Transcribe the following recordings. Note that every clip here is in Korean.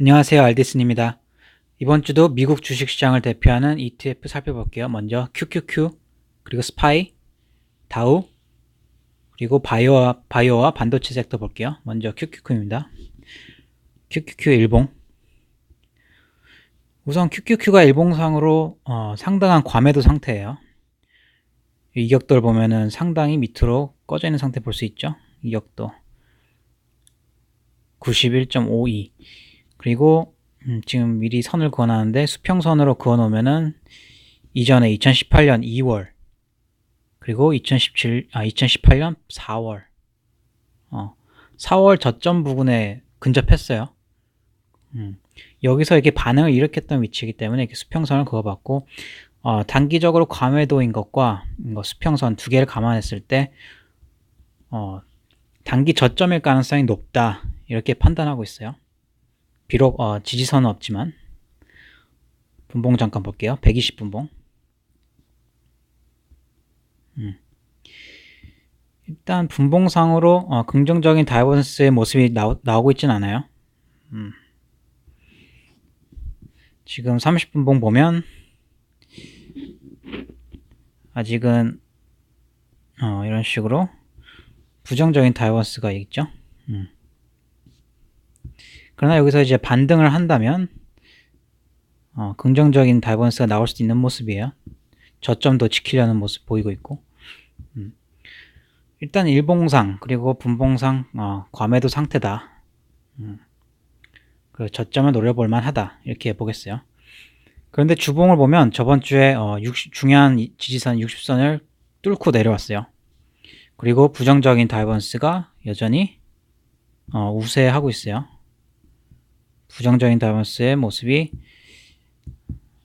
안녕하세요. 알디슨입니다. 이번 주도 미국 주식시장을 대표하는 ETF 살펴볼게요. 먼저 QQQ, 그리고 스파이, 다우, 그리고 바이오와, 바이오와 반도체 섹터 볼게요. 먼저 QQQ입니다. QQQ 일봉. 우선 QQQ가 일봉상으로 어, 상당한 과매도 상태예요. 이격도를 보면은 상당히 밑으로 꺼져 있는 상태 볼 수 있죠. 이격도 91.52 그리고 음, 지금 미리 선을 그어놨는데 수평선으로 그어놓으면은 이전에 2018년 2월 그리고 2017, 아, 2018년 4월 어, 4월 저점 부분에 근접했어요. 음, 여기서 이렇게 반응을 일으켰던 위치이기 때문에 이렇게 수평선을 그어봤고 어, 단기적으로 과매도인 것과 뭐 수평선 두 개를 감안했을 때 어, 단기 저점일 가능성이 높다 이렇게 판단하고 있어요. 비록 어, 지지선은 없지만 분봉 잠깐 볼게요. 120분봉. 음. 일단 분봉상으로 어, 긍정적인 다이버전스의 모습이 나오, 나오고 있진 않아요. 음. 지금 30분봉 보면 아직은 어, 이런 식으로 부정적인 다이버스가 있죠. 음. 그러나 여기서 이제 반등을 한다면 어, 긍정적인 다이버스가 나올 수도 있는 모습이에요. 저점도 지키려는 모습 보이고 있고 음. 일단 일봉상 그리고 분봉상 어, 과매도 상태다. 음. 그 저점을 노려볼 만하다 이렇게 보겠어요. 그런데 주봉을 보면 저번 주에 어, 60, 중요한 지지선 60선을 뚫고 내려왔어요. 그리고 부정적인 다이버스가 여전히 어, 우세하고 있어요. 부정적인 다이버스의 모습이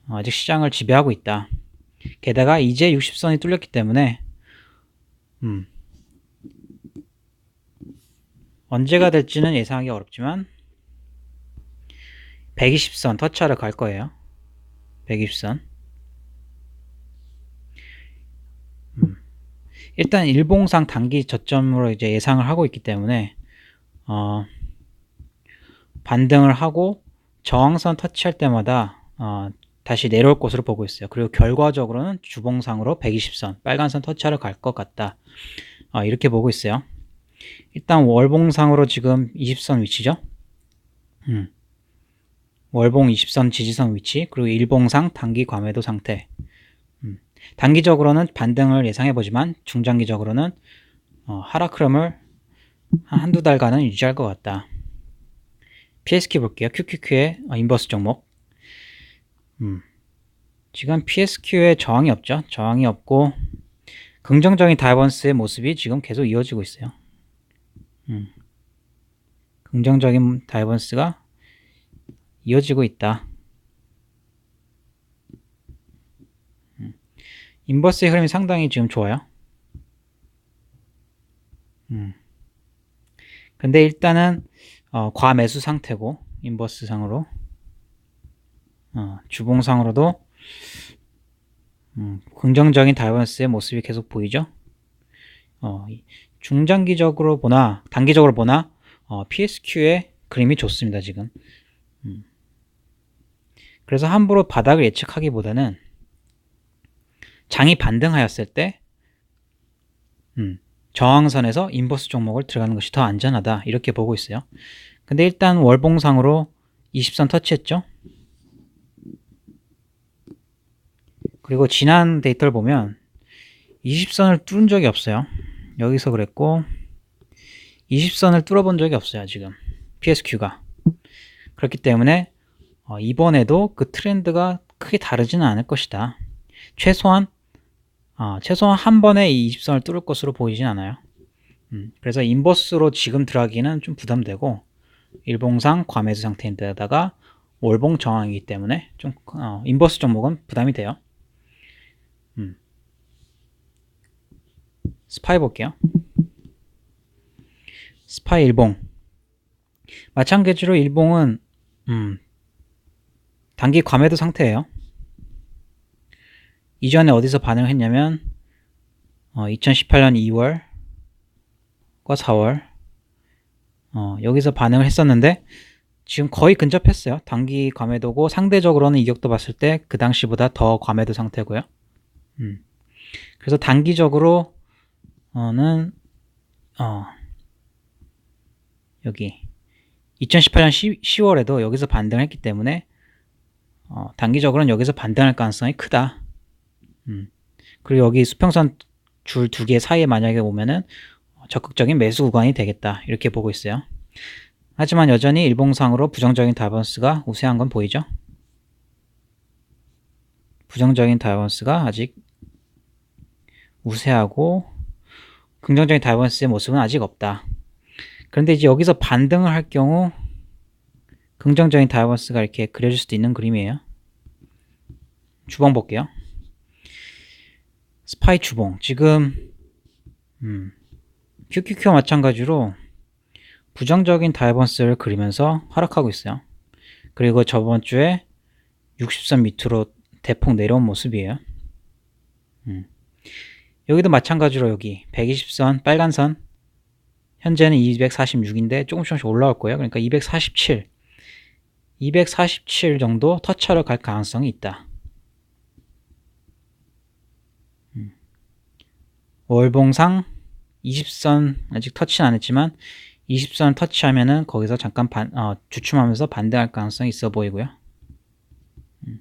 아직 시장을 지배하고 있다. 게다가 이제 60선이 뚫렸기 때문에 음, 언제가 될지는 예상하기 어렵지만 120선 터치하러 갈 거예요. 120선. 음. 일단 일봉상 단기 저점으로 이제 예상을 하고 있기 때문에 어, 반등을 하고 저항선 터치할 때마다 어, 다시 내려올 것으로 보고 있어요. 그리고 결과적으로는 주봉상으로 120선, 빨간선 터치하러 갈 것 같다. 어, 이렇게 보고 있어요. 일단 월봉상으로 지금 20선 위치죠. 음. 월봉 20선 지지선 위치, 그리고 일봉상 단기 과매도 상태. 음. 단기적으로는 반등을 예상해 보지만 중장기적으로는 어, 하락 흐름을 한 한두 달간은 유지할 것 같다. PSQ 볼게요. QQQ의 어, 인버스 종목. 음. 지금 PSQ에 저항이 없죠. 저항이 없고 긍정적인 다이버스의 모습이 지금 계속 이어지고 있어요. 음. 긍정적인 다이버스가 이어지고 있다. 음. 인버스의 흐름이 상당히 지금 좋아요. 음. 근데 일단은 어, 과매수 상태고 인버스 상으로 어, 주봉상으로도 음, 긍정적인 다이버스의 모습이 계속 보이죠. 어, 중장기적으로 보나 단기적으로 보나 어, PSQ의 그림이 좋습니다 지금. 음. 그래서 함부로 바닥을 예측하기보다는 장이 반등하였을 때 음, 저항선에서 인버스 종목을 들어가는 것이 더 안전하다 이렇게 보고 있어요. 근데 일단 월봉상으로 20선 터치했죠. 그리고 지난 데이터를 보면 20선을 뚫은 적이 없어요. 여기서 그랬고 20선을 뚫어본 적이 없어요. 지금 PSQ가 그렇기 때문에 어, 이번에도 그 트렌드가 크게 다르지는 않을 것이다. 최소한 어, 최소한 한 번에 이 20선을 뚫을 것으로 보이진 않아요. 음, 그래서 인버스로 지금 들어가기는 좀 부담되고 일봉상 과매수 상태인데다가 월봉 저항이기 때문에 좀 어, 인버스 종목은 부담이 돼요. 음. 스파이 볼게요. 스파이 일봉 마찬가지로 일봉은 음, 단기 과매도 상태예요. 이전에 어디서 반응을 했냐면 어, 2018년 2월과 4월 어, 여기서 반응을 했었는데 지금 거의 근접했어요. 단기 과매도고 상대적으로는 이격도 봤을 때 그 당시보다 더 과매도 상태고요. 음. 그래서 단기적으로는 어 여기 2018년 10, 월에도 여기서 반등을 했기 때문에 어, 단기적으로는 여기서 반등할 가능성이 크다. 음. 그리고 여기 수평선 줄 두 개 사이에 만약에 오면은 적극적인 매수 구간이 되겠다. 이렇게 보고 있어요. 하지만 여전히 일봉상으로 부정적인 다이버스가 우세한 건 보이죠? 부정적인 다이버스가 아직 우세하고 긍정적인 다이버스의 모습은 아직 없다. 그런데 이제 여기서 반등을 할 경우 긍정적인 다이버스가 이렇게 그려질 수도 있는 그림이에요. 주봉 볼게요. 스파이 주봉. 지금 음, QQQ와 마찬가지로 부정적인 다이버스를 그리면서 하락하고 있어요. 그리고 저번 주에 60선 밑으로 대폭 내려온 모습이에요. 음. 여기도 마찬가지로 여기 120선 빨간 선 현재는 246인데 조금씩 조금씩 올라올 거예요. 그러니까 247 247 정도 터치하러 갈 가능성이 있다. 월봉상 20선 아직 터치는 안 했지만 20선 터치하면은 거기서 잠깐 반, 어, 주춤하면서 반등할 가능성이 있어 보이고요. 음.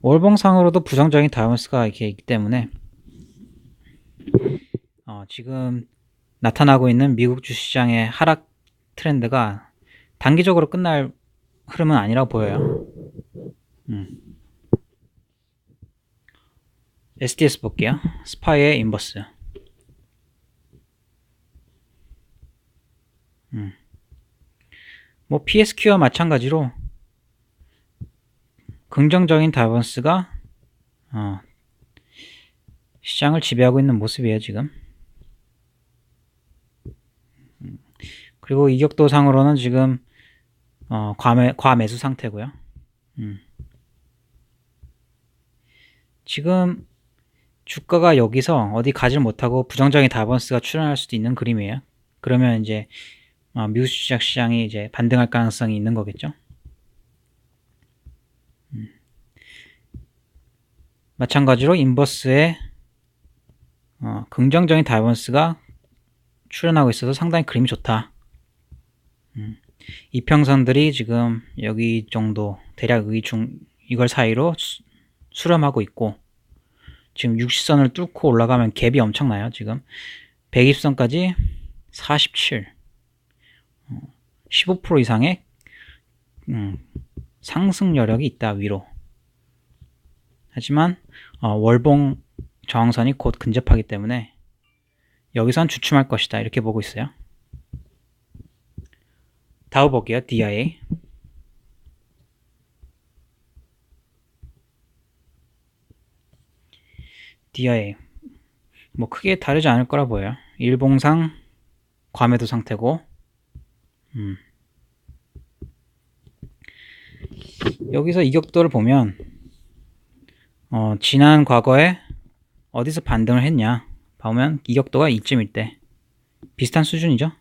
월봉상으로도 부정적인 다이머스가 이렇게 있기 때문에 어, 지금 나타나고 있는 미국 주시장의 하락 트렌드가 단기적으로 끝날 흐름은 아니라고 보여요. 음. SDS 볼게요. 스파이의 인버스. 음. 뭐 PSQ와 마찬가지로 긍정적인 다이버스가 어, 시장을 지배하고 있는 모습이에요 지금. 음. 그리고 이격도상으로는 지금 어, 과매, 과매수 상태고요. 음. 지금 주가가 여기서 어디 가질 못하고 부정적인 다이버스가 출현할 수도 있는 그림이에요. 그러면 이제 어, 미국 주식 시장이 이제 반등할 가능성이 있는 거겠죠. 음. 마찬가지로 인버스의 어, 긍정적인 다이버스가 출현하고 있어서 상당히 그림이 좋다. 음. 이평선들이 지금 여기 정도 대략 이 중 이걸 사이로 수, 수렴하고 있고 지금 60선을 뚫고 올라가면 갭이 엄청나요. 지금 120선까지 47 15% 이상의 음, 상승 여력이 있다 위로. 하지만 어, 월봉 저항선이 곧 근접하기 때문에 여기선 주춤할 것이다 이렇게 보고 있어요. 다음 볼게요. DIA. DIA. 뭐 크게 다르지 않을 거라 보여요. 일봉상 과매도 상태고 음. 여기서 이격도를 보면 어, 지난 과거에 어디서 반등을 했냐 보면 이격도가 이쯤일 때 비슷한 수준이죠.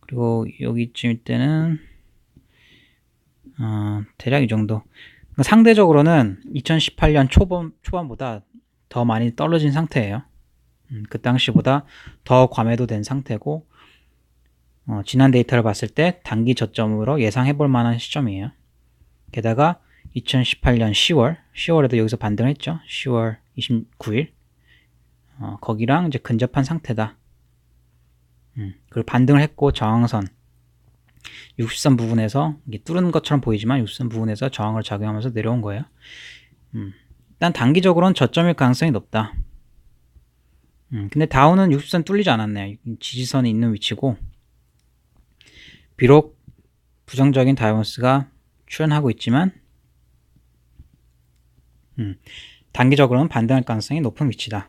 그리고 여기쯤일 때는 어, 대략 이 정도. 그러니까 상대적으로는 2018년 초반, 초반보다 더 많이 떨어진 상태예요. 음, 그 당시보다 더 과매도 된 상태고 어, 지난 데이터를 봤을 때 단기 저점으로 예상해 볼 만한 시점이에요. 게다가 2018년 10월, 10월에도 여기서 반등을 했죠. 10월 29일. 어, 거기랑 이제 근접한 상태다. 음, 그리고 반등을 했고 저항선 60선 부분에서 뚫은 것처럼 보이지만 60선 부분에서 저항을 작용하면서 내려온 거예요. 음, 일단 단기적으로는 저점일 가능성이 높다. 음, 근데 다우는 60선 뚫리지 않았네요. 지지선이 있는 위치고 비록 부정적인 다이버스가 출현하고 있지만 음, 단기적으로는 반등할 가능성이 높은 위치다.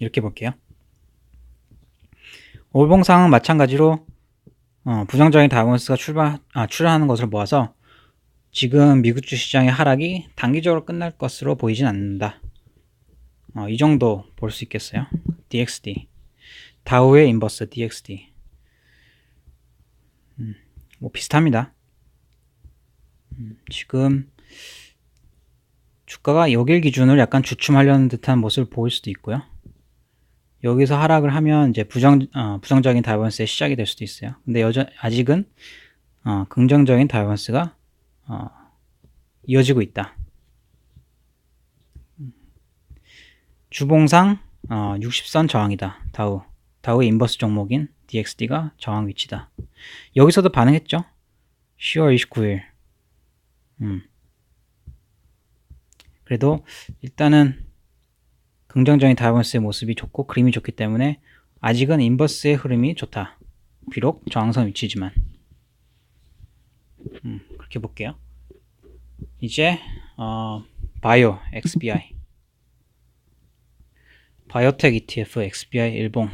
이렇게 볼게요. 올봉상은 마찬가지로 어, 부정적인 다이버스가 출발, 아, 출현하는 것을 모아서 지금 미국 주시장의 하락이 단기적으로 끝날 것으로 보이진 않는다. 어, 이 정도 볼 수 있겠어요. DXD. 다우의 인버스 DXD. 음, 뭐 비슷합니다. 음, 지금 주가가 여길 기준으로 약간 주춤하려는 듯한 모습을 보일 수도 있고요. 여기서 하락을 하면 이제 부정 어, 부정적인 다이버스의 시작이 될 수도 있어요. 근데 여전 아직은 어, 긍정적인 다이버스가 어, 이어지고 있다. 주봉상 어, 60선 저항이다. 다우 다우의 인버스 종목인 DXD가 저항 위치다. 여기서도 반응했죠. 10월 29일. 음. 그래도 일단은 긍정적인 다이버스의 모습이 좋고 그림이 좋기 때문에 아직은 인버스의 흐름이 좋다. 비록 저항선 위치지만. 음, 그렇게 볼게요. 이제 어, 바이오 XBI 바이오텍 ETF XBI 일봉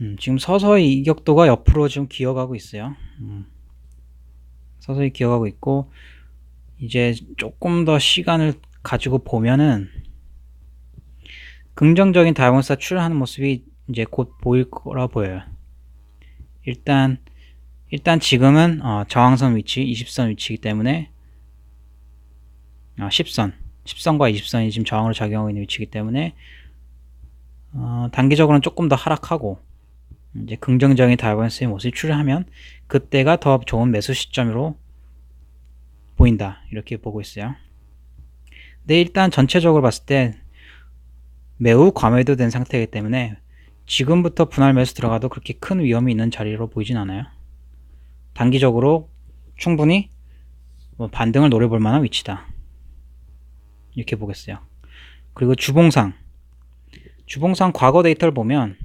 음, 지금 서서히 이격도가 옆으로 좀 기어가고 있어요. 음. 서서히 기어가고 있고 이제 조금 더 시간을 가지고 보면은 긍정적인 다이몬스가 출현하는 모습이 이제 곧 보일 거라 보여요. 일단 일단 지금은 어, 저항선 위치 20선 위치이기 때문에 어, 10선 10선과 20선이 지금 저항으로 작용하고 있는 위치이기 때문에 어, 단기적으로는 조금 더 하락하고 이제 긍정적인 다이버스의 모습이 출현하면 그때가 더 좋은 매수 시점으로 보인다 이렇게 보고 있어요. 근데 일단 전체적으로 봤을 때 매우 과매도 된 상태이기 때문에 지금부터 분할 매수 들어가도 그렇게 큰 위험이 있는 자리로 보이진 않아요. 단기적으로 충분히 뭐 반등을 노려볼 만한 위치다. 이렇게 보겠어요. 그리고 주봉상 주봉상 과거 데이터를 보면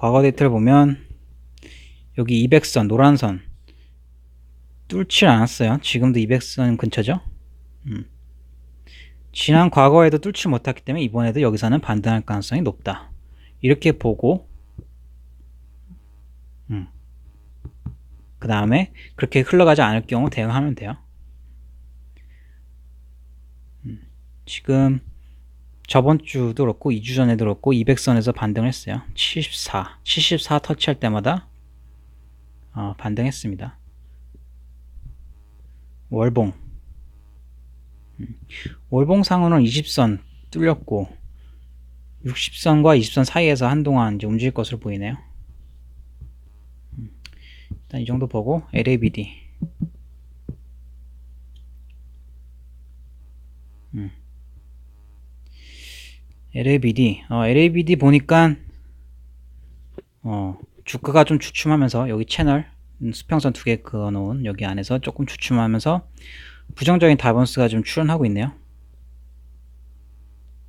과거 데이터를 보면 여기 200선 노란 선 뚫지 않았어요. 지금도 200선 근처죠. 음. 지난 과거에도 뚫지 못했기 때문에 이번에도 여기서는 반등할 가능성이 높다. 이렇게 보고 음. 그 다음에 그렇게 흘러가지 않을 경우 대응하면 돼요. 음. 지금 저번 주도 그렇고 2주 전에도 그렇고 200선에서 반등을 했어요. 74, 74 터치할 때마다 어, 반등했습니다. 월봉 음. 월봉 상으로는 20선 뚫렸고 60선과 20선 사이에서 한동안 이제 움직일 것으로 보이네요. 음. 일단 이 정도 보고 LABD 음. LABD 어, LABD 보니까 어, 주가가 좀 주춤하면서 여기 채널 음, 수평선 두 개 그어 놓은 여기 안에서 조금 주춤하면서 부정적인 다이버스가 좀 출현하고 있네요.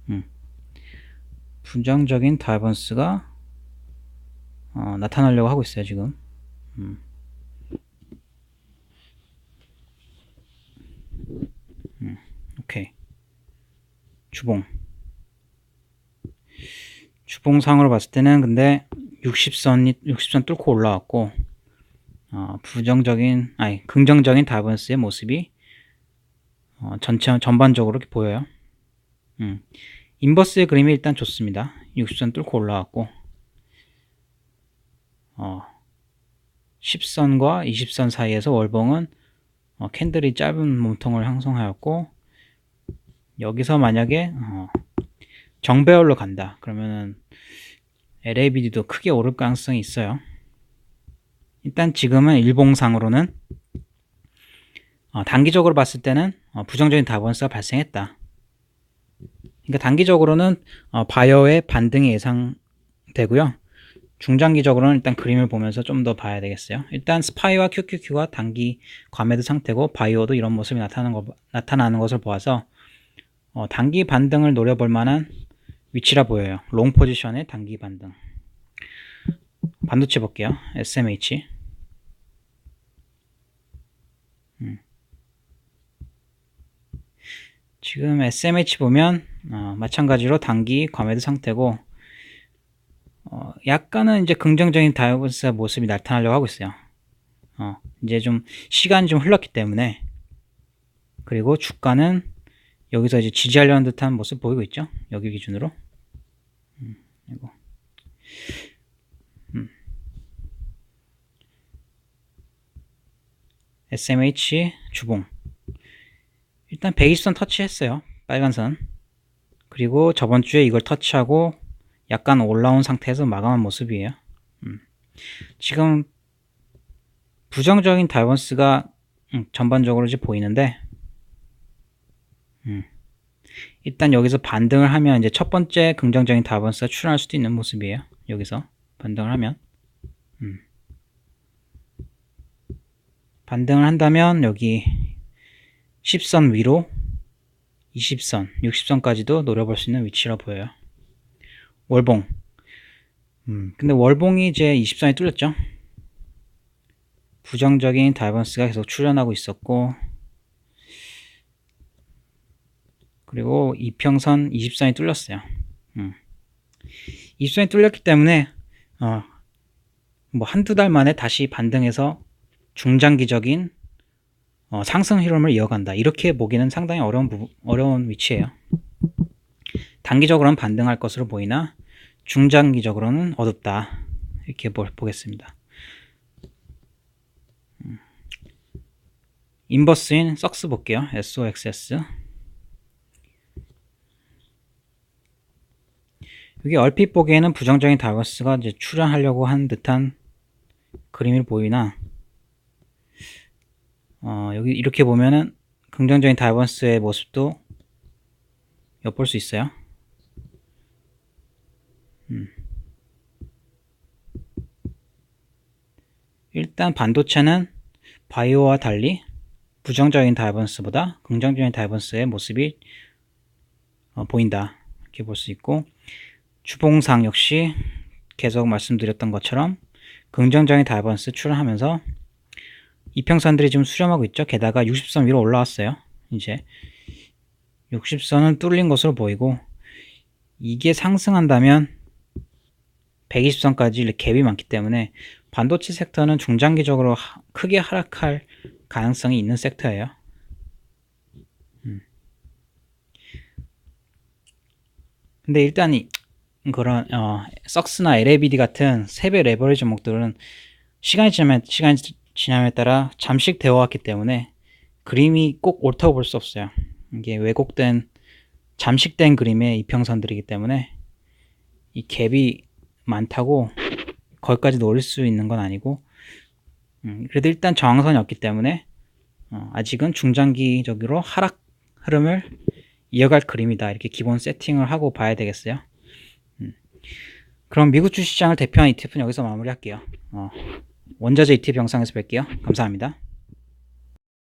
음. 부정적인 다이버스가 어, 나타나려고 하고 있어요 지금. 음. 음. 오케이. 주봉. 주봉상으로 봤을 때는 근데 60선이 60선 뚫고 올라왔고 어, 부정적인 아니 긍정적인 다이버스의 모습이 어, 전체 전반적으로 이렇게 보여요. 음. 인버스의 그림이 일단 좋습니다. 60선 뚫고 올라왔고 어, 10선과 20선 사이에서 월봉은 어, 캔들이 짧은 몸통을 형성하였고 여기서 만약에 어, 정배열로 간다 그러면은 LABD도 크게 오를 가능성이 있어요. 일단 지금은 일봉상으로는 어, 단기적으로 봤을 때는 어, 부정적인 다이버스가 발생했다. 그러니까 단기적으로는 어, 바이어의 반등이 예상되고요. 중장기적으로는 일단 그림을 보면서 좀 더 봐야 되겠어요. 일단 스파이와 QQQ가 단기 과매도 상태고 바이오도 이런 모습이 나타나는, 거, 나타나는 것을 보아서 어, 단기 반등을 노려볼 만한 위치라 보여요. 롱 포지션의 단기 반등. 반도체 볼게요. SMH. 음. 지금 SMH 보면 어, 마찬가지로 단기 과매도 상태고 어, 약간은 이제 긍정적인 다이버스 모습이 나타나려고 하고 있어요. 어, 이제 좀 시간이 좀 흘렀기 때문에 그리고 주가는 여기서 이제 지지하려는 듯한 모습 보이고 있죠. 여기 기준으로. 음, 이거. 음. SMH 주봉. 일단 120선 터치했어요. 빨간 선. 그리고 저번 주에 이걸 터치하고 약간 올라온 상태에서 마감한 모습이에요. 음. 지금 부정적인 다이버스가 음, 전반적으로 이제 보이는데 음. 일단 여기서 반등을 하면 이제 첫 번째 긍정적인 다이버스가 출현할 수도 있는 모습이에요. 여기서 반등을 하면 음. 반등을 한다면 여기 10선 위로 20선, 60선까지도 노려볼 수 있는 위치라 보여요. 월봉. 음, 근데 월봉이 이제 20선이 뚫렸죠. 부정적인 다이버스가 계속 출현하고 있었고, 그리고 이평선 20선이 뚫렸어요. 음. 20선이 뚫렸기 때문에, 어, 뭐 한두 달 만에 다시 반등해서 중장기적인 어, 상승 흐름을 이어간다. 이렇게 보기는 상당히 어려운 부, 어려운 위치예요. 단기적으로는 반등할 것으로 보이나 중장기적으로는 어둡다. 이렇게 보, 보겠습니다. 음. 인버스인 썩스 볼게요. SOXS. 여기 얼핏 보기에는 부정적인 다이버스가 이제 출현하려고 한 듯한 그림이 보이나 어, 여기 이렇게 보면은 긍정적인 다이버스의 모습도 엿볼 수 있어요. 음. 일단 반도체는 바이오와 달리 부정적인 다이버스보다 긍정적인 다이버스의 모습이 어, 보인다. 이렇게 볼 수 있고 주봉상 역시 계속 말씀드렸던 것처럼 긍정적인 다이버스 출현하면서 이평선들이 지금 수렴하고 있죠. 게다가 60선 위로 올라왔어요. 이제 60선은 뚫린 것으로 보이고 이게 상승한다면 120선까지 갭이 많기 때문에 반도체 섹터는 중장기적으로 하, 크게 하락할 가능성이 있는 섹터예요. 음. 근데 일단 이, 그런 어, 썩스나 LABD 같은 세배 레버리지 종목들은 시간이 지나면 시간이 지남에 따라 잠식 되어 왔기 때문에 그림이 꼭 옳다고 볼 수 없어요. 이게 왜곡된 잠식된 그림의 이평선들이기 때문에 이 갭이 많다고 거기까지 노릴 수 있는 건 아니고 음, 그래도 일단 저항선이 없기 때문에 어, 아직은 중장기적으로 하락 흐름을 이어갈 그림이다 이렇게 기본 세팅을 하고 봐야 되겠어요. 음. 그럼 미국 주시장을 대표하는 ETF는 여기서 마무리할게요. 어. 원자재 ETF 영상에서 뵐게요. 감사합니다.